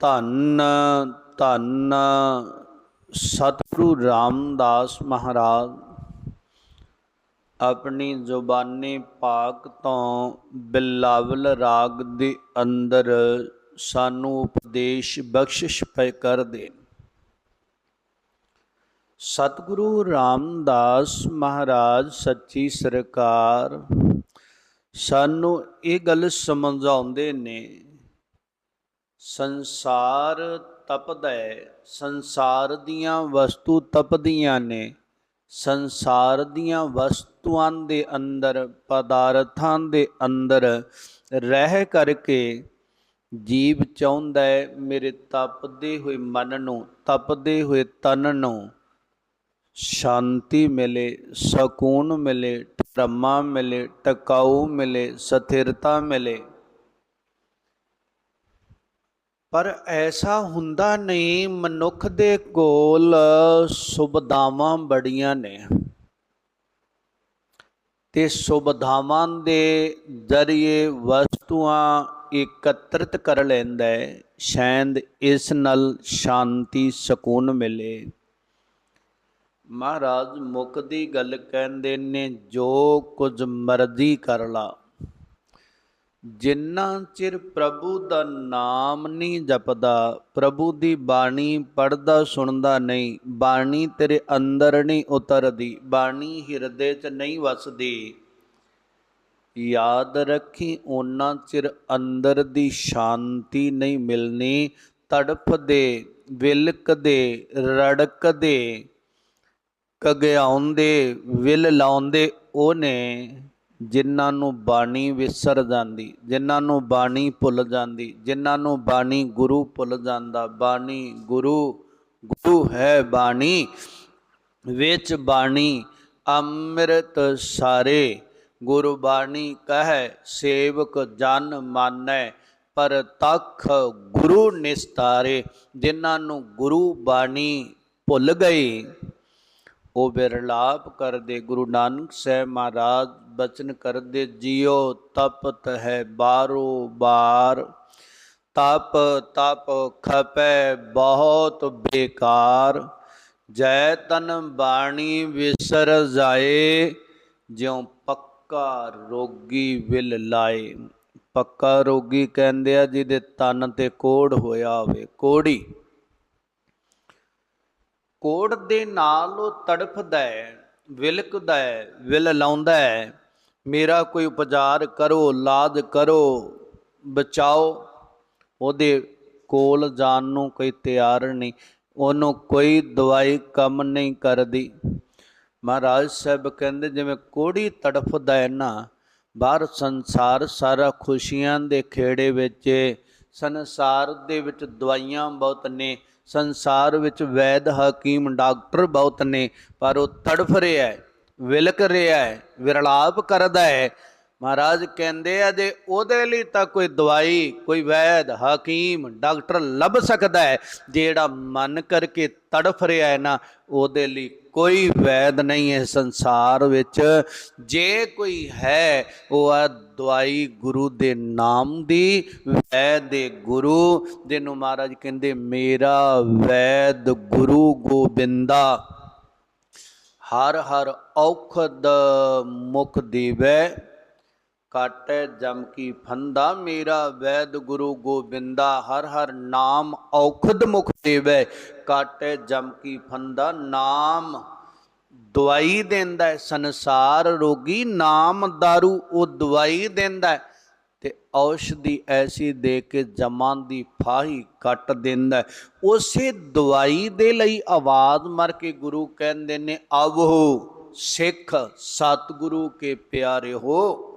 ਧੰਨ ਧੰਨ ਸਤਿਗੁਰੂ ਰਾਮਦਾਸ ਮਹਾਰਾਜ। ਆਪਣੀ ਜ਼ੁਬਾਨੀ ਪਾਕ ਤੋਂ ਬਿਲਾਵਲ ਰਾਗ ਦੇ ਅੰਦਰ ਸਾਨੂੰ ਉਪਦੇਸ਼ ਬਖਸ਼ਿਸ਼ ਪੈ ਕਰ ਦੇਣ ਸਤਿਗੁਰੂ ਰਾਮਦਾਸ ਮਹਾਰਾਜ, ਸੱਚੀ ਸਰਕਾਰ, ਸਾਨੂੰ ਇਹ ਗੱਲ ਸਮਝਾਉਂਦੇ ਨੇ ਸੰਸਾਰ ਤਪਦਾ ਹੈ ਸੰਸਾਰ ਦੀਆਂ ਵਸਤੂ ਤਪਦੀਆਂ ਨੇ। ਸੰਸਾਰ ਦੀਆਂ ਵਸਤੂਆਂ ਦੇ ਅੰਦਰ, ਪਦਾਰਥਾਂ ਦੇ ਅੰਦਰ ਰਹਿ ਕਰਕੇ ਜੀਵ ਚਾਹੁੰਦਾ ਹੈ, ਮੇਰੇ ਤਪਦੇ ਹੋਏ ਮਨ ਨੂੰ, ਤਪਦੇ ਹੋਏ ਤਨ ਨੂੰ ਸ਼ਾਂਤੀ ਮਿਲੇ, ਸਕੂਨ ਮਿਲੇ ਧਰਮਾ ਮਿਲੇ, ਟਿਕਾਊ ਮਿਲੇ, ਸਥਿਰਤਾ ਮਿਲੇ। ਪਰ ਐਸਾ ਹੁੰਦਾ ਨਹੀਂ, ਮਨੁੱਖ ਦੇ ਕੋਲ ਸੁਵਿਧਾਵਾਂ ਬੜੀਆਂ ਨੇ। ਤੇ ਸੁਵਿਧਾਵਾਂ ਦੇ ਜ਼ਰੀਏ ਵਸਤੂਆਂ ਇਕੱਤਰਿਤ ਕਰ ਲੈਂਦਾ ਹੈ। ਸ਼ਾਇਦ ਇਸ ਨਾਲ ਸ਼ਾਂਤੀ, ਸਕੂਨ ਮਿਲੇ। ਮਹਾਰਾਜ ਮੁੱਖ ਦੀ ਗੱਲ ਕਹਿੰਦੇ ਨੇ, ਜੋ ਕੁਝ ਮਰਜ਼ੀ ਕਰ ਲਾ। ਜਿੰਨਾ ਚਿਰ ਪ੍ਰਭੂ ਦਾ ਨਾਮ ਨਹੀਂ ਜਪਦਾ, ਪ੍ਰਭੂ ਦੀ ਬਾਣੀ ਪੜਦਾ ਸੁਣਦਾ ਨਹੀਂ, ਬਾਣੀ ਤੇਰੇ ਅੰਦਰ ਨਹੀਂ ਉਤਰਦੀ, ਬਾਣੀ ਹਿਰਦੇ 'ਚ ਨਹੀਂ ਵਸਦੀ। ਯਾਦ ਰੱਖੀ ਉਹਨਾਂ ਚਿਰ ਅੰਦਰ ਦੀ ਸ਼ਾਂਤੀ ਨਹੀਂ ਮਿਲਣੀ, ਤੜਫਦੇ, ਵਿਲਕਦੇ, ਰੜਕਦੇ, ਕਗਿਆਉਂਦੇ, ਵਿਲ ਲਾਉਂਦੇ, ਉਹਨੇ ਜਿਨ੍ਹਾਂ ਨੂੰ ਬਾਣੀ ਵਿਸਰ ਜਾਂਦੀ, ਜਿਨ੍ਹਾਂ ਨੂੰ ਬਾਣੀ ਭੁੱਲ ਜਾਂਦੀ, ਜਿਨ੍ਹਾਂ ਨੂੰ ਬਾਣੀ ਗੁਰੂ ਭੁੱਲ ਜਾਂਦਾ, ਬਾਣੀ ਗੁਰੂ ਗੁਰੂ ਹੈ ਬਾਣੀ, ਵਿੱਚ ਬਾਣੀ ਅੰਮ੍ਰਿਤ ਸਾਰੇ ਗੁਰਬਾਣੀ ਕਹੈ, ਸੇਵਕ ਜਨ ਮਾਨੈ, ਪਰ ਤਖ ਗੁਰੂ ਨਿਸਤਾਰੇ, ਜਿਨ੍ਹਾਂ ਨੂੰ ਗੁਰੂ ਬਾਣੀ ਭੁੱਲ ਗਈ। ਉਹ ਬਿਰਲਾਪ ਕਰਦੇ, ਗੁਰੂ ਨਾਨਕ ਸਾਹਿਬ ਮਹਾਰਾਜ ਬਚਨ ਕਰਦੇ ਜਿਉ ਤਪਤ ਹੈ ਬਾਰੋ ਬਾਰ, ਤਪ ਤਪ ਖਪੈ ਬਹੁਤ ਬੇਕਾਰ, ਜੈ ਤਨ ਬਾਣੀ ਵਿਸਰ ਜਾਏ, ਜਿਉ ਪੱਕਾ ਰੋਗੀ ਵਿਲ ਲਾਏ। ਪੱਕਾ ਰੋਗੀ ਕਹਿੰਦੇ ਆ, ਜਿਹਦੇ ਤਨ ਤੇ ਕੋੜ ਹੋਇਆ ਹੋਵੇ, ਕੋੜੀ। ਕੋੜ ਦੇ ਨਾਲ ਉਹ ਤੜਫਦਾ ਹੈ, ਵਿਲਕਦਾ ਹੈ, ਵਿਲ ਲਾਉਂਦਾ ਹੈ। ਮੇਰਾ ਕੋਈ ਉਪਚਾਰ ਕਰੋ ਲਾਜ ਕਰੋ, ਬਚਾਓ। ਉਹਦੇ ਕੋਲ ਜਾਣ ਨੂੰ ਕੋਈ ਤਿਆਰ ਨਹੀਂ, ਉਹਨੂੰ ਕੋਈ ਦਵਾਈ ਕੰਮ ਨਹੀਂ ਕਰਦੀ। ਮਹਾਰਾਜ ਸਾਹਿਬ ਕਹਿੰਦੇ, ਜਿਵੇਂ ਕੋੜੀ ਤੜਫਦਾ ਹੈ ਨਾ, ਬਾਹਰ ਸੰਸਾਰ ਸਾਰਾ ਖੁਸ਼ੀਆਂ ਦੇ ਖੇੜੇ ਵਿੱਚ ਸੰਸਾਰ ਦੇ ਵਿੱਚ ਦਵਾਈਆਂ ਬਹੁਤ ਨੇ। ਸੰਸਾਰ ਵਿੱਚ ਵੈਦ ਹਕੀਮ ਡਾਕਟਰ ਬਹੁਤ ਨੇ, ਪਰ ਉਹ ਤੜਫ ਰਿਹਾ ਹੈ, ਵਿਲਕ ਰਿਹਾ ਹੈ, ਵਿਰਲਾਪ ਕਰਦਾ ਹੈ। ਮਹਾਰਾਜ ਕਹਿੰਦੇ ਆ, ਜੇ ਉਹਦੇ ਲਈ ਤਾਂ ਕੋਈ ਦਵਾਈ, ਕੋਈ ਵੈਦ ਹਕੀਮ ਡਾਕਟਰ ਲੱਭ ਸਕਦਾ ਹੈ, ਜਿਹੜਾ ਮਨ ਕਰਕੇ ਤੜਫ ਰਿਹਾ ਹੈ ਨਾ, ਉਹਦੇ ਲਈ ਕੋਈ ਵੈਦ ਨਹੀਂ ਹੈ ਸੰਸਾਰ ਵਿੱਚ। ਜੇ ਕੋਈ ਹੈ, ਉਹ ਆ ਦਵਾਈ ਗੁਰੂ ਦੇ ਨਾਮ ਦੀ ਵੈਦ ਦੇ ਗੁਰੂ, ਜਿਹਨੂੰ ਮਹਾਰਾਜ ਕਹਿੰਦੇ ਮੇਰਾ ਵੈਦ ਗੁਰੂ ਗੋਬਿੰਦਾ। ਹਰ ਹਰ ਔਖਦ ਮੁਖ ਦੇਵੈ। ਕਾਟੈ ਜਮ ਕੀ ਫੰਦਾ, ਮੇਰਾ ਵੈਦ ਗੁਰੂ ਗੋਬਿੰਦਾ, ਹਰ ਹਰ ਨਾਮ ਔਖਦ ਮੁਖ ਦੇਵੈ। ਕਾਟੈ ਜਮ ਕੀ ਫੰਦਾ, ਨਾਮ ਦਵਾਈ ਦਿੰਦਾ ਹੈ, ਸੰਸਾਰ ਰੋਗੀ ਨਾਮ दारू ਉਹ ਦਵਾਈ ਦਿੰਦਾ ਹੈ। ਤੇ ਔਸ਼ਧੀ ਐਸੀ ਦੇ ਕੇ ਜਮਾਂ ਦੀ ਫਾਹੀ ਕੱਟ ਦਿੰਦਾ ਉਸੇ ਦਵਾਈ ਦੇ ਲਈ ਆਵਾਜ਼ ਮਰ ਕੇ ਗੁਰੂ ਕਹਿੰਦੇ ਨੇ, ਆਵੋ ਸਿੱਖ ਸਤਿਗੁਰੂ ਕੇ ਪਿਆਰੇ ਹੋ।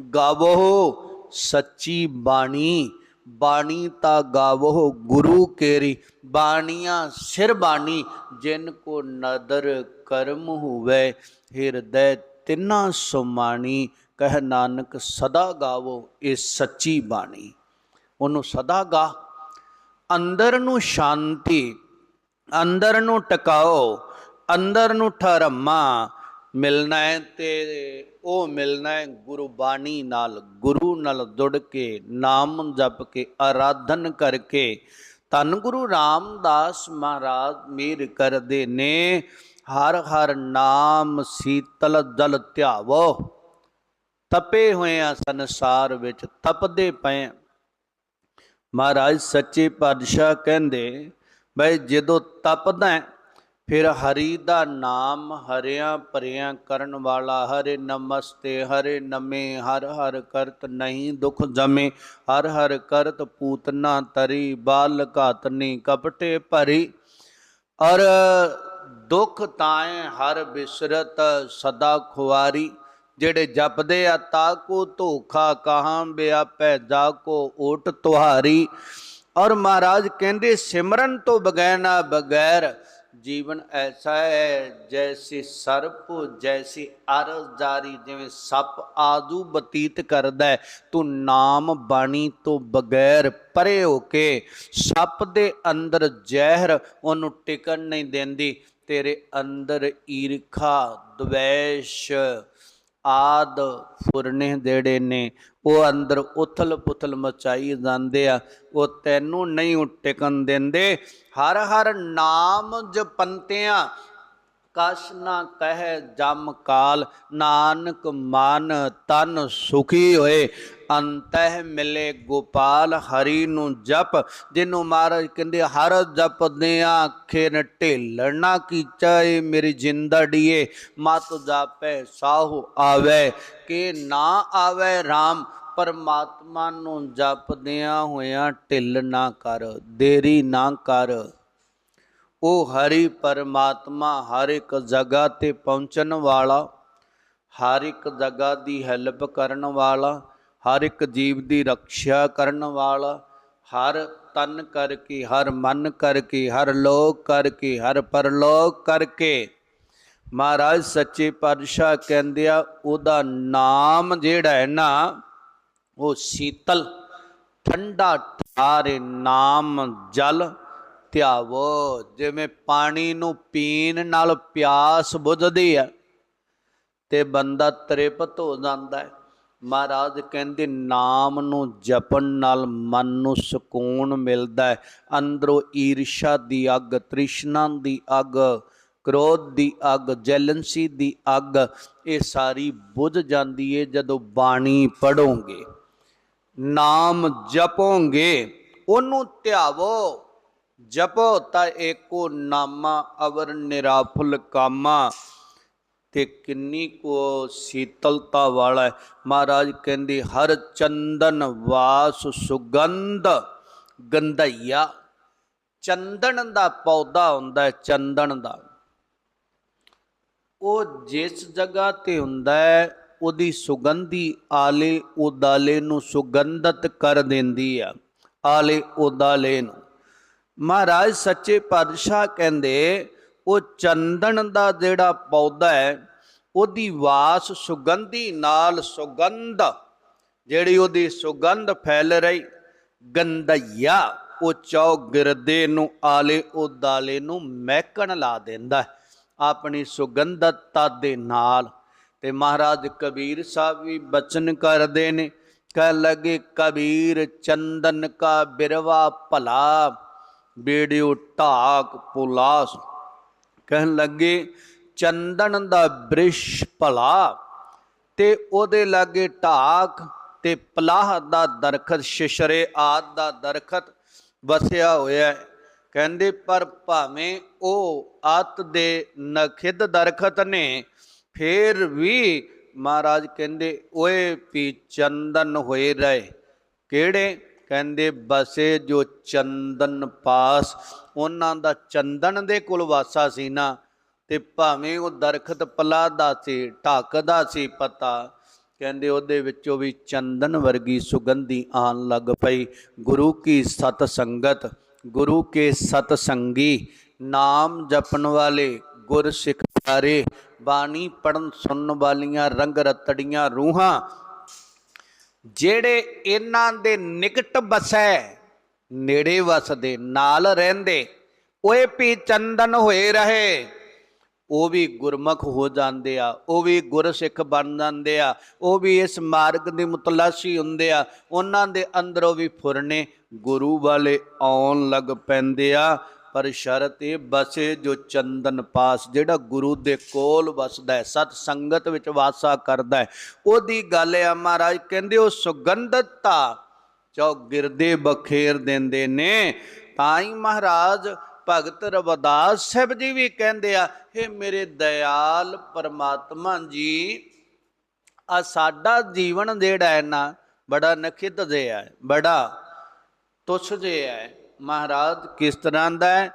ਗਾਵੋ ਸੱਚੀ ਬਾਣੀ ਬਾਣੀ ਤਾ ਗਾਵੋ ਗੁਰੂ ਕੇਰੀ। ਬਾਣੀਆਂ ਸਿਰ ਬਾਣੀ, ਜਿਨ ਕੋ ਨਦਰ ਕਰਮ ਹੋਵੇ, ਹਿਰਦੈ ਤਿੰਨਾ ਸੁਮਾਣੀ ਕਹਿ ਨਾਨਕ ਸਦਾ ਗਾਵੋ ਇਹ ਸੱਚੀ ਬਾਣੀ। ਉਹਨੂੰ ਸਦਾ ਗਾ। ਅੰਦਰ ਨੂੰ ਸ਼ਾਂਤੀ, ਅੰਦਰ ਨੂੰ ਟਿਕਾਓ, ਅੰਦਰ ਨੂੰ ਠਰਮਾ ਮਿਲਣਾ ਹੈ ਤੇ ਉਹ ਮਿਲਣਾ ਹੈ ਗੁਰੂ ਨਾਲ ਗੁਰੂ ਨਾਲ ਜੁੜ ਕੇ, ਨਾਮ ਜਪ ਕੇ, ਆਰਾਧਨ ਕਰਕੇ। ਧੰਨ ਗੁਰੂ ਰਾਮਦਾਸ ਮਹਾਰਾਜ ਮੀਰ ਕਰਦੇ ਨੇ, ਹਰ ਹਰ ਨਾਮ ਸੀਤਲ ਜਲ ਧਿਆਵੋ। ਤਪੇ ਹੋਏ ਆ ਸੰਸਾਰ ਵਿੱਚ, ਤਪਦੇ ਪਏ ਮਹਾਰਾਜ ਸੱਚੇ ਪਾਤਸ਼ਾਹ ਕਹਿੰਦੇ, ਬਈ ਜਦੋਂ ਤਪਦਾ ਫਿਰ ਹਰੀ ਦਾ ਨਾਮ ਹਰਿਆ ਭਰਿਆਂ ਕਰਨ ਵਾਲਾ, ਹਰੇ ਨਮਸਤੇ, ਹਰੇ ਨਮੇ, ਹਰ ਹਰ ਕਰਤ ਨਹੀਂ ਦੁਖ ਜਮੇ, ਹਰ ਹਰ ਕਰਤ ਪੂਤਨਾ ਤਰੀ, ਬਾਲ ਘਾਤਨੀ ਕਪਟੇ ਭਰੀ। ਔਰ ਦੁਖ ਤਾਏ ਹਰ ਬਿਸਰਤ ਸਦਾ ਖੁਆਰੀ ਜਿਹੜੇ ਜਪਦੇ ਆ ਤਾਕੋ ਧੋਖਾ, ਕਹਾਂ ਬਿਆਪੈ ਜਾ ਕੋ ਓਟ ਤੁਹਾਰੀ। ਔਰ ਮਹਾਰਾਜ ਕਹਿੰਦੇ, ਸਿਮਰਨ ਤੋਂ ਬਗੈਰ ਨਾ ਬਗੈਰ ਜੀਵਨ ਐਸਾ ਹੈ, ਜੈਸੀ ਸਰਪ, ਜੈਸੀ ਅਰਜ਼ ਜਾਰੀ, ਜਿਵੇਂ ਸੱਪ ਆਦੂ ਬਤੀਤ ਕਰਦਾ ਹੈ। ਤੂੰ ਨਾਮ ਬਾਣੀ ਤੋਂ ਬਗੈਰ ਪਰੇ ਹੋ ਕੇ ਸੱਪ ਦੇ ਅੰਦਰ ਜ਼ਹਿਰ ਉਹਨੂੰ ਟਿਕਣ ਨਹੀਂ ਦਿੰਦੀ। ਤੇਰੇ ਅੰਦਰ ਈਰਖਾ, ਦਵੇਸ਼ ਆਦ ਫੁਰਨੇ ਜਿਹੜੇ ਨੇ। ਉਹ ਅੰਦਰ ਉਥਲ ਪੁਥਲ ਮਚਾਈ ਜਾਂਦੇ ਆ। ਉਹ ਤੈਨੂੰ ਨਹੀਂ ਉਹ ਟਿਕਣ ਦਿੰਦੇ। ਹਰ ਹਰ ਨਾਮ ਜਪੰਤਿਆਂ ਕਛ ਨਾ ਕਹਿ ਜਮ ਕਾਲ, ਨਾਨਕ ਮਨ ਤਨ ਸੁਖੀ ਹੋਏ। ਅੰਤਹਿ ਮਿਲੇ ਗੋਪਾਲ, ਹਰੀ ਨੂੰ ਜਪ, ਜਿਹਨੂੰ ਮਹਾਰਾਜ ਕਹਿੰਦੇ ਹਰ ਜਪਦੇ ਆਖੇ ਢੇਲਣ ਨਾ ਕੀਚਾ ਮੇਰੀ ਜਿੰਦੜੀਏ ਮਤ ਜਾਪੈ ਸਾਹੂ ਆਵੇ, ਕਿ ਨਾ ਆਵੇ RAM ਪਰਮਾਤਮਾ ਨੂੰ ਜਪਦਿਆਂ ਹੋਇਆਂ ਢਿੱਲ ਨਾ ਕਰ, ਦੇਰੀ ਨਾ ਕਰ। ਉਹ ਹਰੀ ਪਰਮਾਤਮਾ ਹਰ ਇੱਕ ਜਗ੍ਹਾ ਤੇ ਪਹੁੰਚਣ ਵਾਲਾ, ਹਰ ਇੱਕ ਜਗ੍ਹਾ ਦੀ ਹੈਲਪ ਕਰਨ ਵਾਲਾ, ਹਰ ਇੱਕ ਜੀਵ ਦੀ ਰੱਖਿਆ ਕਰਨ ਵਾਲਾ, ਹਰ ਤਨ ਕਰਕੇ, ਹਰ ਮਨ ਕਰਕੇ, ਹਰ ਲੋਕ ਕਰਕੇ, ਹਰ ਪਰਲੋਕ ਕਰਕੇ। ਮਹਾਰਾਜ ਸੱਚੇ ਪਾਤਸ਼ਾਹ ਕਹਿੰਦੇ ਆ, ਉਹਦਾ ਨਾਮ ਜਿਹੜਾ ਹੈ ਨਾ, ਉਹ ਸੀਤਲ, ਠੰਡਾ, ਠਾਰੇ ਨਾਮ ਜਲ ਧਿਆਵੋ, ਜਿਵੇਂ ਪਾਣੀ ਨੂੰ ਪੀਣ ਨਾਲ ਪਿਆਸ ਬੁਝਦੀ ਹੈ ਤੇ ਬੰਦਾ ਤ੍ਰਿਪਤ ਹੋ ਜਾਂਦਾ ਹੈ। ਮਹਾਰਾਜ ਕਹਿੰਦੇ, ਨਾਮ ਨੂੰ ਜਪਣ ਨਾਲ ਮਨ ਨੂੰ ਸਕੂਨ ਮਿਲਦਾ ਹੈ। ਅੰਦਰੋਂ ਈਰਸ਼ਾ ਦੀ ਅੱਗ, ਤ੍ਰਿਸ਼ਨਾ ਦੀ ਅੱਗ, ਕ੍ਰੋਧ ਦੀ ਅੱਗ, ਜੈਲੈਂਸੀ ਦੀ ਅੱਗ, ਇਹ ਸਾਰੀ ਬੁੱਝ ਜਾਂਦੀ ਏ ਜਦੋਂ ਬਾਣੀ ਪੜੋਗੇ ਨਾਮ ਜਪੋਗੇ, ਉਹਨੂੰ ਧਿਆਵੋ। ਜਪੋ ਤਾਂ ਏਕੋ ਨਾਮਾ ਅਵਰ ਨਿਰਾਫੁਲ ਕਾਮਾ। ਤੇ ਕਿੰਨੀ ਕੋ ਸੀਤਲਤਾ ਵਾਲਾ ਹੈ। ਮਹਾਰਾਜ ਕਹਿੰਦੇ, ਹਰ ਚੰਦਨ ਵਾਸ ਸੁਗੰਧ ਗੰਧਈਆ। ਚੰਦਨ ਦਾ ਪੌਦਾ ਹੁੰਦਾ ਹੈ, ਚੰਦਨ ਦਾ। ਉਹ ਜਿਸ ਜਗ੍ਹਾ ਤੇ ਹੁੰਦਾ ਹੈ, ਉਹਦੀ ਸੁਗੰਧੀ ਆਲੇ ਉਦਾਲੇ ਨੂੰ ਸੁਗੰਧਤ ਕਰ ਦਿੰਦੀ ਆ। ਆਲੇ ਉਦਾਲੇ ਨੂੰ। ਮਹਾਰਾਜ ਸੱਚੇ ਪਾਤਸ਼ਾਹ ਕਹਿੰਦੇ, ਉਹ ਚੰਦਨ ਦਾ ਜਿਹੜਾ ਪੌਦਾ ਹੈ, ਉਹਦੀ ਵਾਸ ਸੁਗੰਧੀ ਨਾਲ ਸੁਗੰਧ, ਜਿਹੜੀ ਉਹਦੀ ਸੁਗੰਧ ਫੈਲ ਰਹੀ, ਗੰਧਈਆ, ਉਹ ਚੌ ਗਿਰਦੇ ਨੂੰ ਆਲੇ ਉਦਾਲੇ ਨੂੰ ਮਹਿਕਣ ਲਾ ਦਿੰਦਾ ਆਪਣੀ ਸੁਗੰਧਤਾ ਦੇ ਨਾਲ। ਤੇ ਮਹਾਰਾਜ ਕਬੀਰ ਸਾਹਿਬ ਵੀ ਬਚਨ ਕਰਦੇ ਨੇ ਕਹਿ ਲਗੇ, ਕਬੀਰ ਚੰਦਨ ਕਾ ਬਿਰਵਾ ਭਲਾ ਬੇੜਿਓ ਢਾਕ ਪੁਲਾਸ। ਕਹਿਣ ਲੱਗੇ, ਚੰਦਨ ਦਾ ਬ੍ਰਿਸ਼ ਭਲਾ ਤੇ ਉਹਦੇ ਲਾਗੇ ਢਾਕ ਤੇ ਪਲਾਹ ਦਾ ਦਰਖਤ, ਸ਼ਿਸ਼ਰੇ ਆਦ ਦਾ ਦਰਖਤ ਵਸਿਆ ਹੋਇਆ ਹੈ। ਕਹਿੰਦੇ, ਪਰ ਭਾਵੇਂ ਉਹ ਆਤ ਦੇ ਨਖਿਦ ਦਰਖਤ ਨੇ, ਫੇਰ ਵੀ ਮਹਾਰਾਜ ਕਹਿੰਦੇ, ਓਏ ਵੀ ਚੰਦਨ ਹੋਏ ਰਹੇ। ਕਿਹੜੇ? ਕਹਿੰਦੇ, ਬਸੇ ਜੋ ਚੰਦਨ ਪਾਸ। ਉਹਨਾਂ ਦਾ ਚੰਦਨ ਦੇ ਕੋਲ ਵਾਸਾ ਸੀ ਨਾ, ਤੇ ਭਾਵੇਂ ਉਹ ਦਰਖਤ ਪਲਾ ਦਾ ਸੀ, ਢੱਕਦਾ ਸੀ ਪਤਾ, ਕਹਿੰਦੇ ਉਹਦੇ ਵਿੱਚੋਂ ਵੀ ਚੰਦਨ ਵਰਗੀ ਸੁਗੰਧੀ ਆਣ ਲੱਗ ਪਈ। ਗੁਰੂ ਕੀ ਸਤ ਸੰਗਤ, ਗੁਰੂ ਕੇ ਸਤ ਸੰਗੀ, ਨਾਮ ਜਪਣ ਵਾਲੇ ਗੁਰ ਸਿੱਖ ਪਿਆਰੇ, ਬਾਣੀ ਪੜਨ ਸੁਣਨ ਵਾਲੀਆਂ ਰੰਗ ਰਤੜੀਆਂ ਰੂਹਾਂ ਜਿਹੜੇ ਇਹਨਾਂ ਦੇ ਨਿਕਟ ਬਸੈ ਨੇੜੇ ਵਸਦੇ, ਨਾਲ ਰਹਿੰਦੇ, ਓਏ ਪੀ ਚੰਦਨ ਹੋਏ ਰਹੇ। ਉਹ ਵੀ ਗੁਰਮੁਖ ਹੋ ਜਾਂਦੇ ਆ, ਉਹ ਵੀ ਗੁਰਸਿੱਖ ਬਣ ਜਾਂਦੇ ਆ, ਉਹ ਵੀ ਇਸ ਮਾਰਗ ਦੇ ਮੁਤਲਾਸ਼ੀ ਹੁੰਦੇ ਆ। ਉਹਨਾਂ ਦੇ ਅੰਦਰੋਂ ਵੀ ਫੁਰਨੇ ਗੁਰੂ ਵਾਲੇ ਆਉਣ ਲੱਗ ਪੈਂਦੇ ਆ। ਪਰ ਸ਼ਰਤ ਇਹ ਬਸੇ ਜੋ ਚੰਦਨ ਪਾਸ, ਜਿਹੜਾ ਗੁਰੂ ਦੇ ਕੋਲ ਵਸਦਾ ਹੈ, ਸਤ ਸੰਗਤ ਵਿੱਚ ਵਾਸਾ ਕਰਦਾ ਹੈ। ਉਹਦੀ ਗੱਲ ਆ ਮਹਾਰਾਜ, ਕਹਿੰਦੇ ਉਹ ਸੁਗੰਧਤਾ ਚੌ ਗਿਰਦੇ ਬਖੇਰ ਦਿੰਦੇ ਨੇ ਤਾਂ ਹੀ ਮਹਾਰਾਜ ਭਗਤ ਰਵਦਾਸ ਸਾਹਿਬ ਜੀ ਵੀ ਕਹਿੰਦੇ ਆ ਇਹ ਮੇਰੇ ਦਇਆਲ ਪਰਮਾਤਮਾ ਜੀ, ਆ ਸਾਡਾ ਜੀਵਨ ਜਿਹੜਾ ਹੈ ਨਾ, ਬੜਾ ਨਖਿੱਧ ਜਿਹਾ ਹੈ, ਬੜਾ ਤੁਛ ਜਿਹਾ ਹੈ। ਮਹਾਰਾਜ, ਕਿਸ ਤਰ੍ਹਾਂ ਦਾ ਹੈ?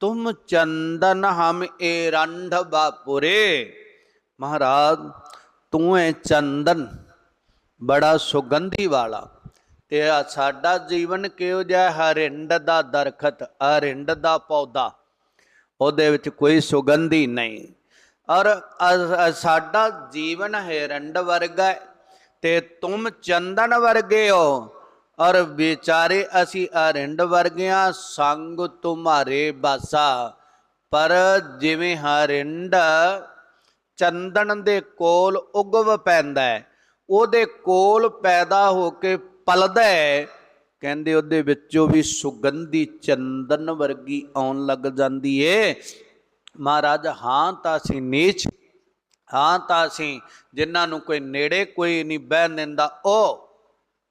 ਤੁਮ ਚੰਦਨ ਹਮ ਏ ਰੰਧ ਬਾਪੁਰੇ। ਮਹਾਰਾਜ, ਤੂੰ ਹੈ ਚੰਦਨ ਬੜਾ ਸੁਗੰਧੀ ਵਾਲਾ ਤੇ ਸਾਡਾ ਜੀਵਨ ਕਿਹੋ ਜਿਹਾ ਹਰਿੰਡ ਦਾ ਦਰਖਤ ਹਰਿੰਡ ਦਾ ਪੌਦਾ। ਉਹਦੇ ਵਿੱਚ ਕੋਈ ਸੁਗੰਧੀ ਨਹੀਂ। ਔਰ ਸਾਡਾ ਜੀਵਨ ਹਿਰੰਡ ਵਰਗਾ ਹੈ ਤੇ ਤੁਮ ਚੰਦਨ ਵਰਗੇ ਹੋ। ਔਰ ਵਿਚਾਰੇ ਅਸੀਂ ਅਰਿੰਡ ਵਰਗਿਆਂ, ਸੰਗ ਤੁਮਾਰੇ ਬਾਸਾ। ਪਰ ਜਿਵੇਂ ਹਰਿੰਡ ਚੰਦਨ ਦੇ ਕੋਲ ਉਗਵ ਪੈਂਦਾ ਹੈ, ਉਹਦੇ ਕੋਲ ਪੈਦਾ ਹੋ ਕੇ ਪਲਦਾ ਹੈ, ਕਹਿੰਦੇ ਉਹਦੇ ਵਿੱਚੋਂ ਵੀ ਸੁਗੰਧੀ ਚੰਦਨ ਵਰਗੀ ਆਉਣ ਲੱਗ ਜਾਂਦੀ ਏ। ਮਹਾਰਾਜ, ਹਾਂ ਤਾਂ ਅਸੀਂ ਨੀਚ, ਹਾਂ ਤਾਂ ਅਸੀਂ, ਜਿਨ੍ਹਾਂ ਨੂੰ ਕੋਈ ਨੇੜੇ ਕੋਈ ਨਹੀਂ ਬਹਿ ਦਿੰਦਾ, ਉਹ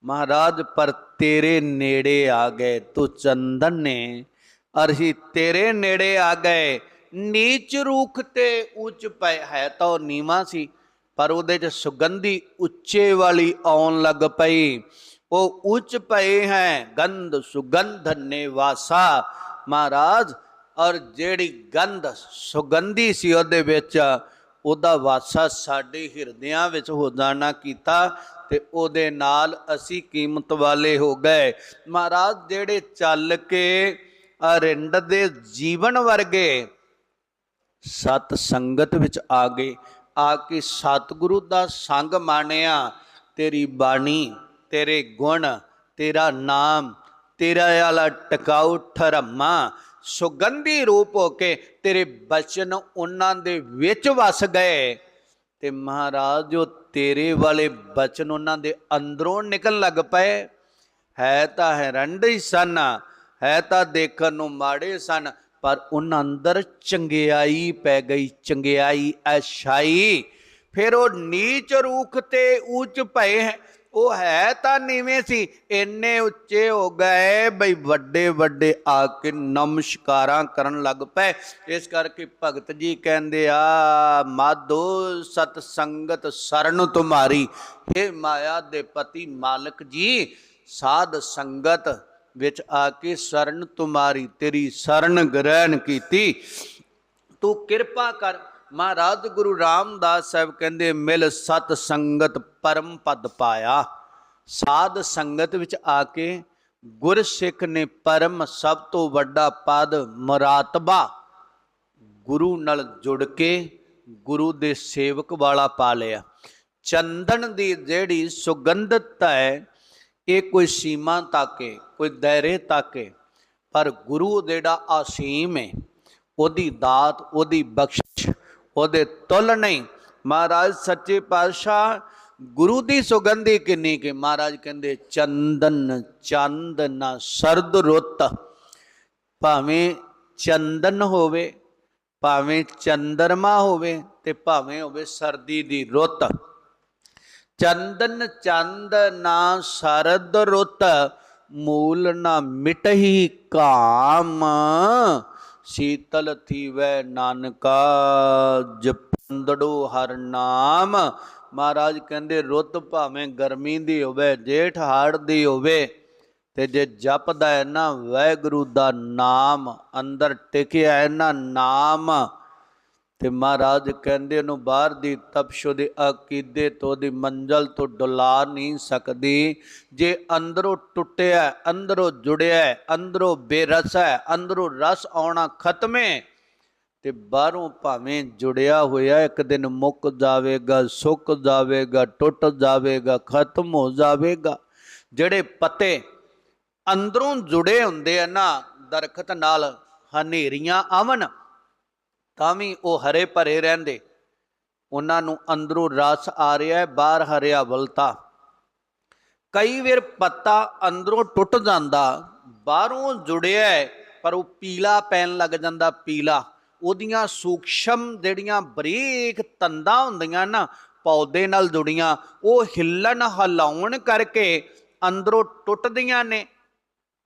ਮਹਾਰਾਜ, ਪਰ ਤੇਰੇ ਨੇੜੇ ਆ ਗਏ ਤੂੰ ਚੰਦਨ ਨੇ। ਅਰਹੀ, ਤੇਰੇ ਨੇੜੇ ਆ ਗਏ, ਨੀਚ ਰੂਖ ਤੇ ਉੱਚ ਪੈ ਹੈ ਤਾਂ ਉਹ ਨੀਵਾ ਸੀ, ਪਰ ਉਹਦੇ ਚ ਸੁਗੰਧੀ ਉੱਚੇ ਵਾਲੀ ਆਉਣ ਲੱਗ ਪਈ। ਉਹ ਉੱਚ ਪਏ ਹੈ, ਗੰਧ ਸੁਗੰਧ ਨਿਵਾਸਾ ਮਹਾਰਾਜ, ਔਰ ਜਿਹੜੀ ਗੰਧ ਸੁਗੰਧੀ ਸੀ ਉਹਦੇ ਵਿੱਚ, ਉਹਦਾ ਵਾਸਾ ਸਾਡੇ ਹਿਰਦਿਆਂ ਵਿੱਚ ਹੋ ਜਾਣਾ ਕੀਤਾ। ਤੇ ਉਹਦੇ ਨਾਲ ਅਸੀਂ ਕੀਮਤ ਵਾਲੇ ਹੋ ਗਏ। ਮਹਾਰਾਜ, ਜਿਹੜੇ ਚੱਲ ਕੇ ਅਰਿੰਡ ਦੇ ਜੀਵਨ ਵਰਗੇ ਸਤ ਸੰਗਤ ਵਿੱਚ ਆ ਗਏ, ਆ ਕੇ ਸਤਿਗੁਰੂ ਦਾ ਸੰਗ ਮਾਣਿਆ। ਤੇਰੀ ਬਾਣੀ, ਤੇਰੇ ਗੁਣ, ਤੇਰਾ ਨਾਮ, ਤੇਰਾ ਵਾਲਾ ਟਿਕਾਊ ਠਰਮਾ ਸੁਗੰਧੀ ਰੂਪ ਹੋ ਕੇ ਤੇਰੇ ਬਚਨ ਉਹਨਾਂ ਦੇ ਵਿੱਚ ਵਸ ਗਏ। ਤੇ ਮਹਾਰਾਜ, ਜੋ ਤੇਰੇ ਵਾਲੇ ਬਚਨ ਉਹਨਾਂ ਦੇ ਅੰਦਰੋਂ ਨਿਕਲਣ ਲੱਗ ਪਏ। ਹੈ ਤਾਂ ਹੈਰੰਡ ਹੀ ਸਨ, ਹੈ ਤਾਂ ਦੇਖਣ ਨੂੰ ਮਾੜੇ ਸਨ, ਪਰ ਉਹਨਾਂ ਅੰਦਰ ਚੰਗਿਆਈ ਪੈ ਗਈ, ਚੰਗਿਆਈ ਅਛਾਈ ਫਿਰ ਉਹ ਨੀਚ ਰੂਖ ਤੇ ਉੱਚ ਪਏ ਹੈ ਉਹ ਹੈ ਤਾਂ ਨੀਵੇਂ ਸੀ, ਇੰਨੇ ਉੱਚੇ ਹੋ ਗਏ ਬਈ ਵੱਡੇ ਵੱਡੇ ਆ ਕੇ ਨਮਸਕਾਰਾਂ ਕਰਨ ਲੱਗ ਪਏ। ਇਸ ਕਰਕੇ ਭਗਤ ਜੀ ਕਹਿੰਦੇ ਆ, ਮਾਧੋ ਸਤ ਸੰਗਤ ਸਰਨ ਤੁਮਾਰੀ हे ਮਾਇਆ ਦੇ ਪਤੀ ਮਾਲਕ ਜੀ, ਸਾਧ ਸੰਗਤ ਵਿੱਚ ਆ ਕੇ ਸਰਨ ਤੁਮਾਰੀ, ਤੇਰੀ ਸਰਨ ਗ੍ਰਹਿਣ ਕੀਤੀ। ਤੂੰ ਕਿਰਪਾ ਕਰ ਮਹਾਰਾਜ ਗੁਰੂ ਰਾਮਦਾਸ ਸਾਹਿਬ ਕਹਿੰਦੇ, ਮਿਲ ਸਤ ਸੰਗਤ ਪਰਮ ਪਦ ਪਾਇਆ। ਸਾਧ ਸੰਗਤ ਵਿੱਚ ਆ ਕੇ ਗੁਰਸਿੱਖ ਨੇ ਪਰਮ ਸਭ ਤੋਂ ਵੱਡਾ ਪਦ ਮਰਾਤਬਾ ਗੁਰੂ ਨਾਲ ਜੁੜ ਕੇ ਗੁਰੂ ਦੇ ਸੇਵਕ ਵਾਲਾ ਪਾ ਲਿਆ। ਚੰਦਨ ਦੀ ਜਿਹੜੀ ਸੁਗੰਧਤ ਹੈ, ਇਹ ਕੋਈ ਸੀਮਾ ਤਾਕੇ, ਕੋਈ ਦਾਇਰੇ ਤਾਕੇ, ਪਰ ਗੁਰੂ ਜਿਹੜਾ ਅਸੀਮ ਹੈ ਉਹਦੀ ਦਾਤ, ਉਹਦੀ ਬਖਸ਼ਿਸ਼ ਉਹਦੇ ਤੁਲ ਨਹੀਂ। ਮਹਾਰਾਜ ਸੱਚੇ ਪਾਤਸ਼ਾਹ, ਗੁਰੂ ਦੀ ਸੁਗੰਧੀ ਕਿੰਨੀ ਕਿ? ਮਹਾਰਾਜ ਕਹਿੰਦੇ, ਚੰਦਨ, ਚੰਦ ਨਾ ਸਰਦ ਰੁੱਤ। ਭਾਵੇਂ ਚੰਦਨ ਹੋਵੇ, ਭਾਵੇਂ ਚੰਦਰਮਾ ਹੋਵੇ ਤੇ ਭਾਵੇਂ ਹੋਵੇ ਸਰਦੀ ਦੀ ਰੁੱਤ। ਚੰਦਨ, ਚੰਦ ਨਾ ਸਰਦ ਰੁੱਤ, ਮੂਲ ਨਾ ਮਿਟਹੀ ਕਾਮ। ਸੀਤਲ ਥੀਵੈ ਨਾਨਕਾ, ਜਪੰਦੜੋ ਹਰ ਨਾਮ। ਮਹਾਰਾਜ ਕਹਿੰਦੇ, ਰੁੱਤ ਭਾਵੇਂ ਗਰਮੀ ਦੀ ਹੋਵੇ, ਜੇਠ ਹਾੜ ਦੀ ਹੋਵੇ, ਤੇ ਜੇ ਜਪਦਾ ਹੈ ਨਾ, ਵਾਹਿਗੁਰੂ ਦਾ ਨਾਮ, ਅੰਦਰ ਟਿਕਿਆ ਹੈ ਨਾ ਨਾਮ ਤੇ ਮਹਾਰਾਜ ਕਹਿੰਦੇ ਉਹਨੂੰ ਬਾਹਰ ਦੀ ਤਪਸ਼ ਦੇ ਅਕੀਦੇ ਤੋਂ ਉਹਦੀ ਮੰਜ਼ਲ ਤੋਂ ਡੁਲਾ ਨਹੀਂ ਸਕਦੀ। ਜੇ ਅੰਦਰੋਂ ਟੁੱਟਿਆ ਅੰਦਰੋਂ ਜੁੜਿਆ ਅੰਦਰੋਂ ਬੇਰਸ ਹੈ, ਅੰਦਰੋਂ ਰਸ ਆਉਣਾ ਖਤਮੇ ਤੇ ਬਾਹਰੋਂ ਭਾਵੇਂ ਜੁੜਿਆ ਹੋਇਆ ਇੱਕ ਦਿਨ ਮੁੱਕ ਜਾਵੇਗਾ, ਸੁੱਕ ਜਾਵੇਗਾ, ਟੁੱਟ ਜਾਵੇਗਾ, ਖਤਮ ਹੋ ਜਾਵੇਗਾ। ਜਿਹੜੇ ਪੱਤੇ ਅੰਦਰੋਂ ਜੁੜੇ ਹੁੰਦੇ ਆ ਨਾ, ਦਰਖਤ ਨਾਲ ਹਨੇਰੀਆਂ ਆਵਣ ਤਾਂ ਵੀ ਉਹ ਹਰੇ ਭਰੇ ਰਹਿੰਦੇ। ਉਹਨਾਂ ਨੂੰ ਅੰਦਰੋਂ ਰਸ ਆ ਰਿਹਾ ਹੈ ਬਾਹਰ ਹਰਿਆ ਹਰਿਆਵਲਤਾ ਕਈ ਵਾਰ ਪੱਤਾ ਅੰਦਰੋਂ ਟੁੱਟ ਜਾਂਦਾ ਬਾਹਰੋਂ ਜੁੜਿਆ ਹੈ, ਪਰ ਉਹ ਪੀਲਾ ਪੈਣ ਲੱਗ ਜਾਂਦਾ ਪੀਲਾ। ਉਹਦੀਆਂ ਸੂਖਸ਼ਮ ਜਿਹੜੀਆਂ ਬਰੀਕ ਤੰਦਾਂ ਹੁੰਦੀਆਂ ਨਾ ਪੌਦੇ ਨਾਲ ਜੁੜੀਆਂ ਉਹ ਹਿੱਲਣ ਹਲਾਉਣ ਕਰਕੇ ਅੰਦਰੋਂ ਟੁੱਟਦੀਆਂ ਨੇ।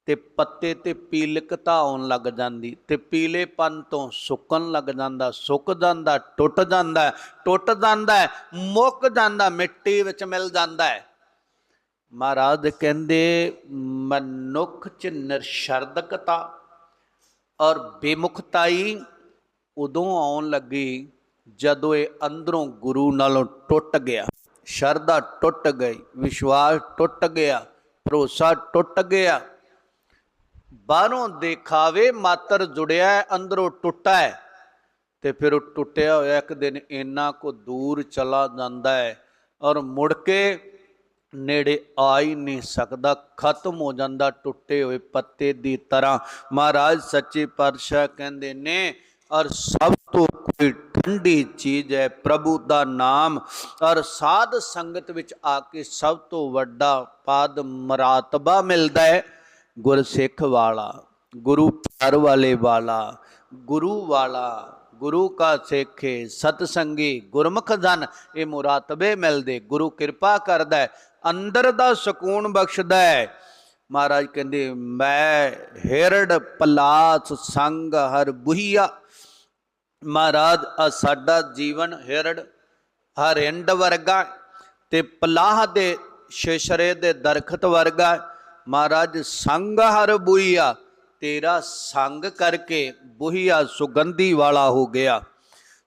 ਤੇ ਪੱਤੇ ਤੇ ਪੀਲਕਤਾ ਆਉਣ ਲੱਗ ਜਾਂਦੀ, ਤੇ ਪੀਲੇਪਨ ਤੋਂ ਸੁੱਕਣ ਲੱਗ ਜਾਂਦਾ, ਸੁੱਕ ਜਾਂਦਾ, ਟੁੱਟ ਜਾਂਦਾ ਟੁੱਟ ਜਾਂਦਾ, ਮੁੱਕ ਜਾਂਦਾ, ਮਿੱਟੀ ਵਿੱਚ ਮਿਲ ਜਾਂਦਾ ਹੈ। ਮਹਾਰਾਜ ਕਹਿੰਦੇ, ਮਨੁੱਖ ਚ ਨਿਰਸ਼ਰਦਕਤਾ ਔਰ ਬੇਮੁਖਤਾਈ ਉਦੋਂ ਆਉਣ ਲੱਗੀ ਜਦੋਂ ਇਹ ਅੰਦਰੋਂ ਗੁਰੂ ਨਾਲੋਂ ਟੁੱਟ ਗਿਆ। ਸ਼ਰਧਾ ਟੁੱਟ ਗਈ, ਵਿਸ਼ਵਾਸ ਟੁੱਟ ਗਿਆ, ਭਰੋਸਾ ਟੁੱਟ ਗਿਆ ਬਾਹਰੋਂ ਦੇਖਾਵੇ, ਮਾਤਰ ਜੁੜਿਆ ਅੰਦਰੋਂ ਟੁੱਟਾ ਹੈ। ਤੇ ਫਿਰ ਉਹ ਟੁੱਟਿਆ ਹੋਇਆ ਇੱਕ ਦਿਨ ਇੰਨਾ ਕੋ ਦੂਰ ਚਲਾ ਜਾਂਦਾ ਹੈ ਔਰ ਮੁੜ ਕੇ ਨੇੜੇ ਆ ਹੀ ਨਹੀਂ ਸਕਦਾ, ਖਤਮ ਹੋ ਜਾਂਦਾ ਟੁੱਟੇ ਹੋਏ ਪੱਤੇ ਦੀ ਤਰ੍ਹਾਂ। ਮਹਾਰਾਜ ਸੱਚੇ ਪਾਤਸ਼ਾਹ ਕਹਿੰਦੇ ਨੇ, ਔਰ ਸਭ ਤੋਂ ਕੋਈ ਠੰਡੀ ਚੀਜ਼ ਹੈ ਪ੍ਰਭੂ ਦਾ ਨਾਮ। ਔਰ ਸਾਧ ਸੰਗਤ ਵਿੱਚ ਆ ਕੇ ਸਭ ਤੋਂ ਵੱਡਾ ਪਾਦ ਮਰਾਤਬਾ ਮਿਲਦਾ ਹੈ। ਗੁਰਸਿੱਖ ਵਾਲਾ, ਗੁਰੂ ਪਿਆਰ ਵਾਲੇ ਵਾਲਾ, ਗੁਰੂ ਵਾਲਾ, ਗੁਰੂ ਕਾ ਸੇਖੇ, ਸਤਸੰਗੀ, ਗੁਰਮੁਖ ਜਨ ਇਹ ਮੁਰਾਤਬੇ ਮਿਲਦੇ, ਗੁਰੂ ਕਿਰਪਾ ਕਰਦਾ ਹੈ, ਅੰਦਰ ਦਾ ਸਕੂਨ ਬਖਸ਼ਦਾ ਹੈ। ਮਹਾਰਾਜ ਕਹਿੰਦੇ, ਮੈਂ ਹਿਰੜ ਪਲਾਸ ਸੰਗ ਹਰ ਬੁਹੀਆ। ਮਹਾਰਾਜ, ਆ ਸਾਡਾ ਜੀਵਨ ਹਿਰੜ ਹਰਿੰਡ ਵਰਗਾ ਤੇ ਪਲਾਹ ਦੇ ਸ਼ੇਸ਼ਰੇ ਦੇ ਦਰਖਤ ਵਰਗਾ ਮਹਾਰਾਜ, ਸੰਗ ਹਰ ਬੁਈਆ, ਤੇਰਾ ਸੰਗ ਕਰਕੇ ਬੁਹੀਆ ਸੁਗੰਧੀ ਵਾਲਾ ਹੋ ਗਿਆ।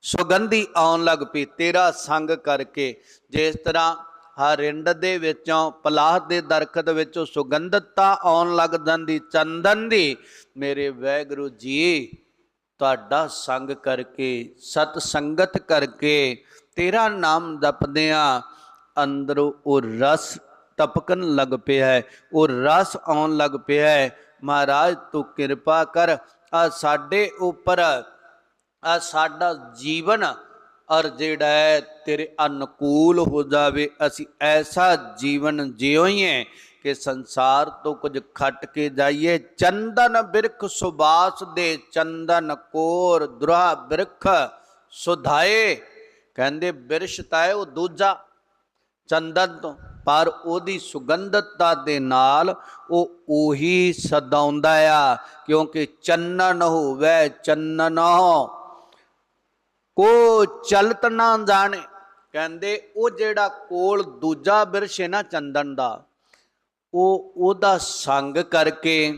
ਸੁਗੰਧੀ ਆਉਣ ਲੱਗ ਪਈ, ਤੇਰਾ ਸੰਗ ਕਰਕੇ। ਜਿਸ ਤਰ੍ਹਾਂ ਹਰਿੰਡ ਦੇ ਵਿੱਚੋਂ, ਪਲਾਹ ਦੇ ਦਰਖਤ ਵਿੱਚੋਂ ਸੁਗੰਧਤਾ ਆਉਣ ਲੱਗ ਜਾਂਦੀ, ਚੰਦਨ ਦੀ, ਮੇਰੇ ਵੈਗੁਰੂ ਜੀ, ਤੁਹਾਡਾ ਸੰਗ ਕਰਕੇ, ਸਤ ਸੰਗਤ ਕਰਕੇ ਤੇਰਾ ਨਾਮ ਜਪਦਿਆਂ ਅੰਦਰੋਂ ਉਹ ਰਸ ਤਪਕਣ ਲੱਗ ਪਿਆ ਹੈ, ਉਹ ਰਸ ਆਉਣ ਲੱਗ ਪਿਆ ਹੈ। ਮਹਾਰਾਜ, ਤੂੰ ਕਿਰਪਾ ਕਰ ਆ ਸਾਡੇ ਉੱਪਰ ਆ ਸਾਡਾ ਜੀਵਨ ਔਰ ਜਿਹੜਾ ਹੈ, ਤੇਰੇ ਅਨੁਕੂਲ ਹੋ ਜਾਵੇ। ਅਸੀਂ ਐਸਾ ਜੀਵਨ ਜਿਉਈਏ ਕਿ ਸੰਸਾਰ ਤੋਂ ਕੁਝ ਖੱਟ ਕੇ ਜਾਈਏ। ਚੰਦਨ ਬਿਰਖ ਸੁਬਾਸ ਦੇ, ਚੰਦਨ ਕੋਰ ਦੁਰਾ ਬਿਰਖ ਸੁਧਾਏ। ਕਹਿੰਦੇ ਬਿਰਸ਼ ਤਾਂ ਹੈ ਉਹ ਦੂਜਾ ਚੰਦਨ ਤੋਂ। ਪਰ ਉਹਦੀ ਸੁਗੰਧਤਾ ਦੇ ਨਾਲ ਉਹ ਉਹੀ ਸਦਾਉਂਦਾ ਆ, ਕਿਉਂਕਿ ਚੰਨਨ ਹੋਵੇ ਚੰਨਨ। ਕੋ ਚਲਤ ਨਾ ਜਾਣੇ, ਕਹਿੰਦੇ ਉਹ ਜਿਹੜਾ ਕੋਲ ਦੂਜਾ ਬਿਰਸ਼ ਹੈ ਨਾ ਚੰਦਨ ਦਾ, ਉਹ ਉਹਦਾ ਸੰਗ ਕਰਕੇ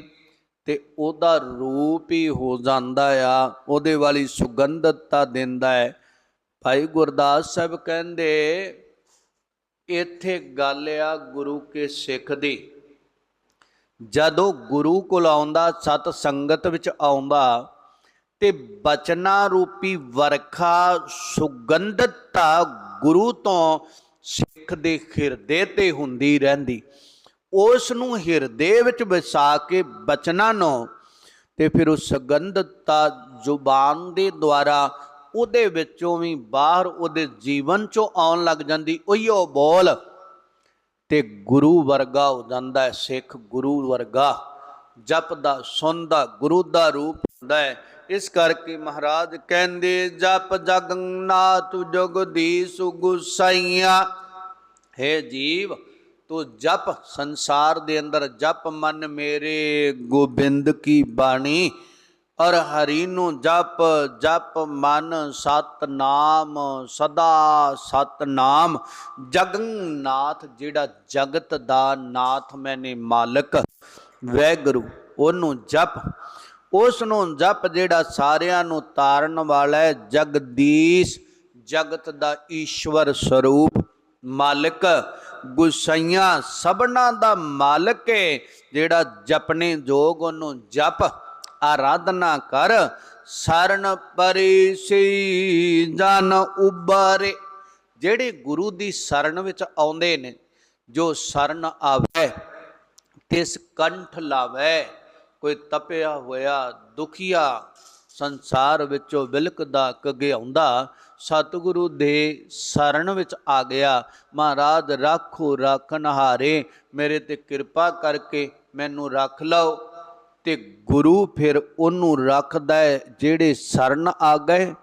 ਤੇ ਉਹਦਾ ਰੂਪ ਹੀ ਹੋ ਜਾਂਦਾ ਆ, ਉਹਦੇ ਵਾਲੀ ਸੁਗੰਧਤਾ ਦਿੰਦਾ ਹੈ। ਭਾਈ ਗੁਰਦਾਸ ਸਾਹਿਬ ਕਹਿੰਦੇ ਇੱਥੇ ਗੱਲ ਆ ਗੁਰੂ ਕੇ ਸਿੱਖ ਦੀ। ਜਦੋਂ ਗੁਰੂ ਕੋਲ ਆਉਂਦਾ, ਸਤ ਸੰਗਤ ਵਿੱਚ ਆਉਂਦਾ ਤੇ ਬਚਨਾ ਰੂਪੀ ਵਰਖਾ ਸੁਗੰਧਤਾ ਗੁਰੂ ਤੋਂ ਸਿੱਖ ਦੇ ਹਿਰਦੇ ਤੇ ਹੁੰਦੀ ਰਹਿੰਦੀ। ਉਸ ਨੂੰ ਹਿਰਦੇ ਵਿੱਚ ਵਸਾ ਕੇ ਬਚਨਾ ਨੂੰ ਤੇ ਫਿਰ ਉਹ ਸੁਗੰਧਤਾ ਜ਼ੁਬਾਨ ਦੇ ਦੁਆਰਾ ਉਹਦੇ ਵਿੱਚੋਂ ਵੀ ਬਾਹਰ ਉਹਦੇ ਜੀਵਨ ਚੋਂ ਆਉਣ ਲੱਗ ਜਾਂਦੀ, ਉਹੀਓ ਬੋਲ। ਤੇ ਗੁਰੂ ਵਰਗਾ ਹੋ ਜਾਂਦਾ ਹੈ, ਸਿੱਖ ਗੁਰੂ ਵਰਗਾ। ਜਪਦਾ, ਸੁਣਦਾ, ਗੁਰੂ ਦਾ ਰੂਪ ਹੁੰਦਾ ਹੈ। ਇਸ ਕਰਕੇ ਮਹਾਰਾਜ ਕਹਿੰਦੇ, ਜਪ ਜਗਨਨਾਥ ਜਗਦੀਸ਼ ਗੁਸਾਈਆ ਹੈ ਜੀਵ, ਤੂੰ ਜਪ, ਸੰਸਾਰ ਦੇ ਅੰਦਰ ਜਪ ਮਨ ਮੇਰੇ, ਗੋਬਿੰਦ ਕੀ ਬਾਣੀ। ਔਰ ਹਰੀ ਨੂੰ ਜਪ ਜਪ ਮਨ ਸਤ ਨਾਮ ਸਦਾ ਸਤ ਨਾਮ ਜਗਨਨਾਥ ਜਿਹੜਾ ਜਗਤ ਦਾ ਨਾਥ ਮੈਨੇ ਮਾਲਕ, ਵੈਗੁਰੂ, ਉਹਨੂੰ ਜਪ। ਉਸ ਨੂੰ ਜਪ ਜਿਹੜਾ ਸਾਰਿਆਂ ਨੂੰ ਤਾਰਨ ਵਾਲਾ ਹੈ, ਜਗਦੀਸ਼, ਜਗਤ ਦਾ ਈਸ਼ਵਰ ਸਰੂਪ ਮਾਲਕ। ਗੁਸਈਆਂ ਸਭਨਾ ਦਾ ਮਾਲਕ ਹੈ ਜਿਹੜਾ ਜਪਨੇ ਜੋਗ ਉਹਨੂੰ ਜਪ। ਆਰਾਧਨਾ ਕਰ, ਸਰਨ ਪਰਿਸ਼ੀ ਜਨ ਉਬਾਰੇ ਜਿਹੜੇ ਗੁਰੂ ਦੀ ਸ਼ਰਨ ਵਿੱਚ ਆਉਂਦੇ ਨੇ, ਜੋ ਸ਼ਰਨ ਆਵੇ ਤਿਸ ਕੰਠ ਲਾਵੇ, ਕੋਈ ਤਪਿਆ ਹੋਇਆ, ਦੁਖੀਆ, ਸੰਸਾਰ ਵਿੱਚੋਂ ਵਿਲਕਦਾ ਕਗਿਆਉਂਦਾ ਸਤਿਗੁਰੂ ਦੇ ਸ਼ਰਨ ਵਿੱਚ ਆ ਗਿਆ, ਮਹਾਰਾਜ, ਰੱਖੋ ਰੱਖਣ ਹਾਰੇ ਮੇਰੇ ਤੇ ਕਿਰਪਾ ਕਰਕੇ ਮੈਨੂੰ ਰੱਖ ਲਓ। ਤੇ ਗੁਰੂ ਫਿਰ ਉਹਨੂੰ ਰੱਖਦਾ ਹੈ, ਜਿਹੜੇ ਸ਼ਰਨ ਆ ਗਏ,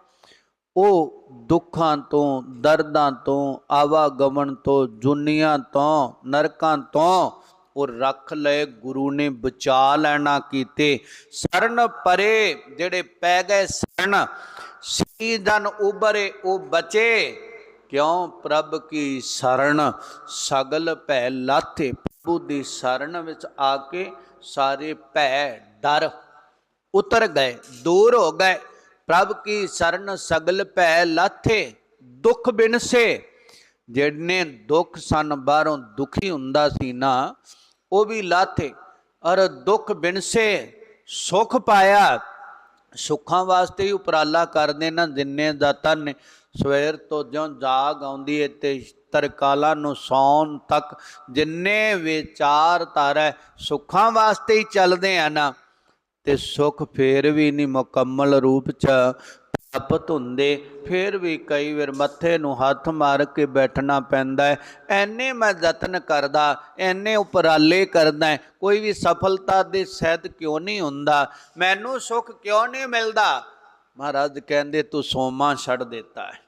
ਉਹ ਦੁੱਖਾਂ ਤੋਂ, ਦਰਦਾਂ ਤੋਂ, ਆਵਾਗਮਨ ਤੋਂ, ਜੁਨੀਆਂ ਤੋਂ, ਨਰਕਾਂ ਤੋਂ ਉਹ ਰੱਖ ਲਏ, ਗੁਰੂ ਨੇ ਬਚਾ ਲੈਣਾ ਕੀਤੇ। ਸ਼ਰਨ ਪਰੇ ਜਿਹੜੇ ਪੈ ਗਏ ਸ਼ਰਨ ਸੀ ਜਨ ਉਬਰੇ ਉਹ ਬਚੇ। ਕਿਉਂ? ਪ੍ਰਭ ਕੀ ਸ਼ਰਨ? ਸਗਲ ਭੈ ਲਾਥੇ, ਪ੍ਰਭੂ ਦੀ ਸ਼ਰਨ ਵਿੱਚ ਆ ਕੇ ਸਾਰੇ ਭੈ ਡਰ। ਉਤਰ ਗਏ, ਦੂਰ ਹੋ ਗਏ। ਪ੍ਰਭ ਕੀ ਸ਼ਰਨ ਸਗਲ ਭੈ ਲਾਥੇ, ਦੁੱਖ ਬਿਨਸੇ ਜਿਹਨੇ ਦੁੱਖ ਸਨ, ਬਾਹਰੋਂ ਦੁਖੀ ਹੁੰਦਾ ਸੀ ਨਾ, ਉਹ ਵੀ ਲਾਥੇ। ਔਰ ਦੁੱਖ ਬਿਨਸੇ ਸੁਖ ਪਾਇਆ। ਸੁੱਖਾਂ ਵਾਸਤੇ ਹੀ ਉਪਰਾਲਾ ਕਰਦੇ ਨਾ, ਜਿੰਨੇ ਦਾਤਾਂ ਨੇ ਸਵੇਰ ਤੋਂ ਜਿਉਂ ਜਾਗ ਆਉਂਦੀ ਏ ਤੇ ਤਰਕਾਲਾਂ ਨੂੰ ਸੌਣ ਤੱਕ ਜਿੰਨੇ ਵਿਚਾਰ ਧਾਰਾ ਸੁੱਖਾਂ ਵਾਸਤੇ ਹੀ ਚੱਲਦੇ ਆ ਨਾ, ਤੇ ਸੁੱਖ ਫੇਰ ਵੀ ਨਹੀਂ ਮੁਕੰਮਲ ਰੂਪ ਚ ਪ੍ਰਾਪਤ ਹੁੰਦੇ। ਫੇਰ ਵੀ ਕਈ ਵਾਰ ਮੱਥੇ ਨੂੰ ਹੱਥ ਮਾਰ ਕੇ ਬੈਠਣਾ ਪੈਂਦਾ ਹੈ। ਐਨੇ ਮੈਂ ਯਤਨ ਕਰਦਾ, ਐਨੇ ਉਪਰਾਲੇ ਕਰਦਾ ਕੋਈ ਵੀ ਸਫਲਤਾ ਦੇ ਸਹਿਤ ਕਿਉਂ ਨਹੀਂ ਹੁੰਦਾ? ਮੈਨੂੰ ਸੁੱਖ ਕਿਉਂ ਨਹੀਂ ਮਿਲਦਾ? ਮਹਾਰਾਜ ਕਹਿੰਦੇ, ਤੂੰ ਸੋਮਾ ਛੱਡ ਦਿੱਤਾ ਹੈ।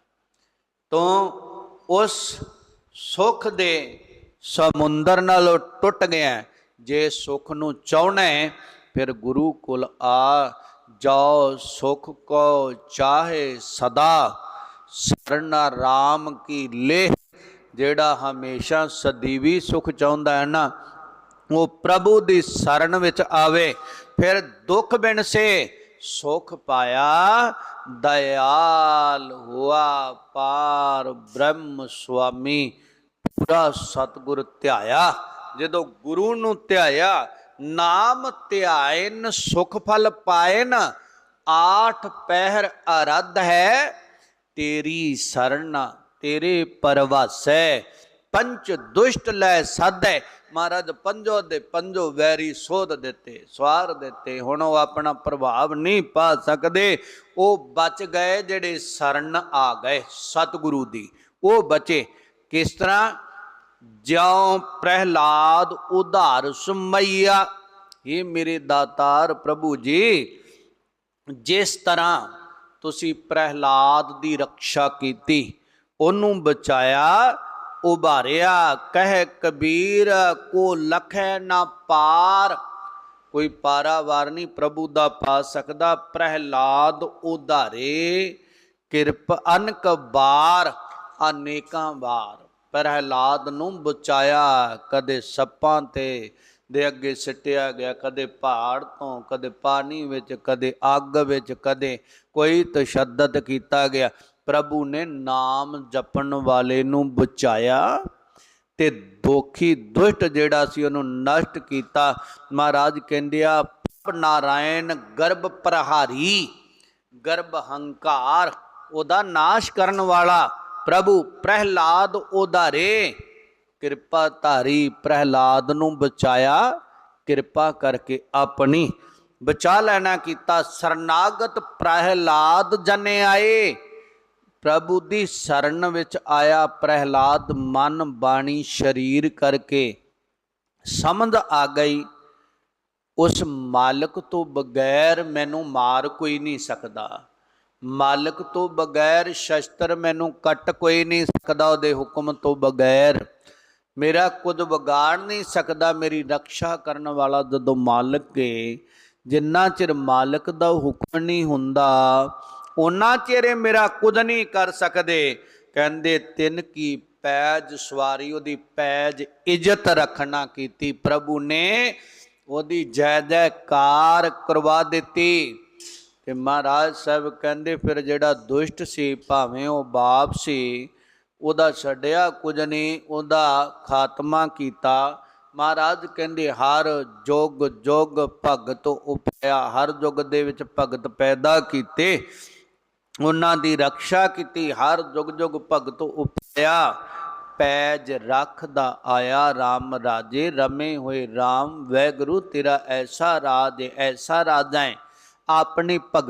ਤੂੰ ਉਸ ਸੁੱਖ ਦੇ ਸਮੁੰਦਰ ਨਾਲੋਂ ਟੁੱਟ ਗਿਆ ਜੇ ਸੁੱਖ ਨੂੰ ਚਾਹਣਾ ਹੈ, ਫਿਰ ਗੁਰੂ ਕੋਲ ਆ ਜਾਓ, ਸੁਖ ਕੋ ਚਾਹੇ ਸਦਾ। ਸਰਨਾ ਰਾਮ ਕੀ ਲੇਹ, ਜਿਹੜਾ ਹਮੇਸ਼ਾ ਸਦੀਵੀ ਸੁਖ ਚਾਹੁੰਦਾ ਹੈ ਨਾ, ਉਹ ਪ੍ਰਭੂ ਦੀ ਸ਼ਰਨ ਵਿੱਚ ਆਵੇ। ਫਿਰ ਦੁੱਖ ਬਿਨਸੇ ਸੁਖ ਪਾਇਆ ਦਇਆਲ ਹੁਆ ਪਾਰ ਬ੍ਰਹਮ ਸੁਆਮੀ। ਪੂਰਾ ਸਤਗੁਰ ਧਿਆਇਆ। ਜਦੋਂ ਗੁਰੂ ਨੂੰ ਧਿਆਇਆ, ਨਾਮ ਧਿਆਇਨ, ਸੁਖ ਫਲ ਪਾਇਨ, ਆਠ ਪਹਿਰ ਅਰਧ ਹੈ, ਤੇਰੀ ਸਰਣਾ, ਤੇਰੇ ਪਰਵਾਸੈ, ਪੰਚ ਦੁਸ਼ਟ ਲੈ ਸਾਧੈ ਮਹਾਰਾਜ, ਪੰਜੋ ਦੇ ਪੰਜੋ ਵੈਰੀ ਸੋਧ ਦਿੱਤੇ, ਸਵਾਰ ਦਿੱਤੇ, ਹੁਣ ਉਹ ਆਪਣਾ ਪ੍ਰਭਾਵ ਨਹੀਂ ਪਾ ਸਕਦੇ। ਉਹ ਬਚ ਗਏ ਜਿਹੜੇ ਸ਼ਰਨ ਆ ਗਏ ਸਤਿਗੁਰੂ ਦੀ। ਉਹ ਬਚੇ ਕਿਸ ਤਰ੍ਹਾਂ? ਜਿਉ ਪ੍ਰਹਿਲਾਦ ਉਧਾਰ ਸੁਮਈਆ। ਇਹ ਮੇਰੇ ਦਾਤਾਰ ਪ੍ਰਭੂ ਜੀ, ਜਿਸ ਤਰ੍ਹਾਂ ਤੁਸੀਂ ਪ੍ਰਹਿਲਾਦ ਦੀ ਰੱਖਿਆ ਕੀਤੀ, ਉਹਨੂੰ ਬਚਾਇਆ ਉਭਾਰਿਆ, ਕਹਿ ਕਬੀਰ, ਕੋ ਲਖੈ ਨਾ ਪਾਰ। ਕੋਈ ਪਾਰਾਵਾਰ ਨਹੀਂ ਪ੍ਰਭੂ ਦਾ ਪਾ ਸਕਦਾ, ਪ੍ਰਹਿਲਾਦ ਉਧਾਰੇ। ਕਿਰਪ ਅਨਕ ਬਾਰ ਅਨੇਕਾਂ ਵਾਰ। ਪ੍ਰਹਿਲਾਦ ਨੂੰ ਬਚਾਇਆ, ਕਦੇ ਸੱਪਾਂ ਤੇ ਦੇ ਅੱਗੇ ਸਿੱਟਿਆ ਗਿਆ, ਕਦੇ ਪਹਾੜ ਤੋਂ, ਕਦੇ ਪਾਣੀ ਵਿੱਚ, ਕਦੇ ਅੱਗ ਵਿੱਚ, ਕਦੇ ਕੋਈ ਤਸ਼ੱਦਦ ਕੀਤਾ ਗਿਆ। ਪ੍ਰਭੂ ਨੇ ਨਾਮ ਜਪਣ ਵਾਲੇ ਨੂੰ ਬਚਾਇਆ ਤੇ ਦੋਖੀ ਦੁਸ਼ਟ ਜਿਹੜਾ ਸੀ ਉਹਨੂੰ ਨਸ਼ਟ ਕੀਤਾ। ਮਹਾਰਾਜ ਕਹਿੰਦੇ ਆ, ਪ੍ਰਭ ਨਾਰਾਇਣ ਗਰਭ ਪ੍ਰਹਾਰੀ, ਗਰਭ ਹੰਕਾਰ, ਉਹਦਾ ਨਾਸ਼ ਕਰਨ ਵਾਲਾ। ਪ੍ਰਭੂ ਪ੍ਰਹਿਲਾਦ ਉਧਾਰੇ, ਕਿਰਪਾ ਧਾਰੀ ਪ੍ਰਹਿਲਾਦ ਨੂੰ ਬਚਾਇਆ, ਕਿਰਪਾ ਕਰਕੇ ਆਪਣੀ ਬਚਾ ਲੈਣਾ ਕੀਤਾ। ਸਰਨਾਗਤ ਪ੍ਰਹਿਲਾਦ ਜਨੇ ਆਏ। ਪ੍ਰਭੂ ਦੀ ਸ਼ਰਨ ਵਿੱਚ ਆਇਆ ਪ੍ਰਹਿਲਾਦ ਮਨ ਬਾਣੀ ਸਰੀਰ ਕਰਕੇ ਸਮਝ ਆ ਗਈ, ਉਸ ਮਾਲਕ ਤੋਂ ਬਗੈਰ ਮੈਨੂੰ ਮਾਰ ਕੋਈ ਨਹੀਂ ਸਕਦਾ। ਮਾਲਕ ਤੋਂ ਬਗੈਰ ਸ਼ਸਤਰ ਮੈਨੂੰ ਕੱਟ ਕੋਈ ਨਹੀਂ ਸਕਦਾ, ਉਹਦੇ ਹੁਕਮ ਤੋਂ ਬਗੈਰ ਮੇਰਾ ਕੁਝ ਵਿਗਾੜ ਨਹੀਂ ਸਕਦਾ, ਮੇਰੀ ਰੱਖਿਆ ਕਰਨ ਵਾਲਾ ਜਦੋਂ ਮਾਲਕ ਹੈ ਜਿੰਨਾ ਚਿਰ ਮਾਲਕ ਦਾ ਹੁਕਮ ਨਹੀਂ ਹੁੰਦਾ ਉਹਨਾਂ ਚਿਹਰੇ ਮੇਰਾ ਕੁਝ ਨਹੀਂ ਕਰ ਸਕਦੇ। ਕਹਿੰਦੇ, ਤਿੰਨ ਕੀ ਪੈਜ ਸਵਾਰੀ, ਉਹਦੀ ਪੈਜ ਇੱਜ਼ਤ ਰੱਖਣਾ ਕੀਤੀ। ਪ੍ਰਭੂ ਨੇ ਉਹਦੀ ਜੈ ਜੈਕਾਰ ਕਰਵਾ ਦਿੱਤੀ। ਤੇ ਮਹਾਰਾਜ ਸਾਹਿਬ ਕਹਿੰਦੇ, ਫਿਰ ਜਿਹੜਾ ਦੁਸ਼ਟ ਸੀ, ਭਾਵੇਂ ਉਹ ਬਾਪ ਸੀ, ਉਹਦਾ ਛੱਡਿਆ ਕੁਝ ਨਹੀਂ, ਉਹਦਾ ਖਾਤਮਾ ਕੀਤਾ। ਮਹਾਰਾਜ ਕਹਿੰਦੇ, ਹਰ ਜੋਗ ਜੋਗ ਭਗਤ ਉਪਾਇਆ ਹਰ ਯੁੱਗ ਦੇ ਵਿੱਚ ਭਗਤ ਪੈਦਾ ਕੀਤੇ। ਉਹਨਾਂ ਦੀ ਰੱਖਿਆ ਕੀਤੀ, ਹਰ ਜੁਗ ਜੁਗ ਭਗਤ ਉਪਾਇਆ। ਪੈਜ ਰੱਖਦਾ ਆਇਆ RAM ਰਾਜੇ, ਰਮੇ ਹੋਏ RAM ਵੈਗੁਰੂ ਤੇਰਾ ਐਸਾ ਰਾਜ ਐਸਾ ਰਾਜਾ ਹੈ। ਆਪਣੇ ਭਗਤ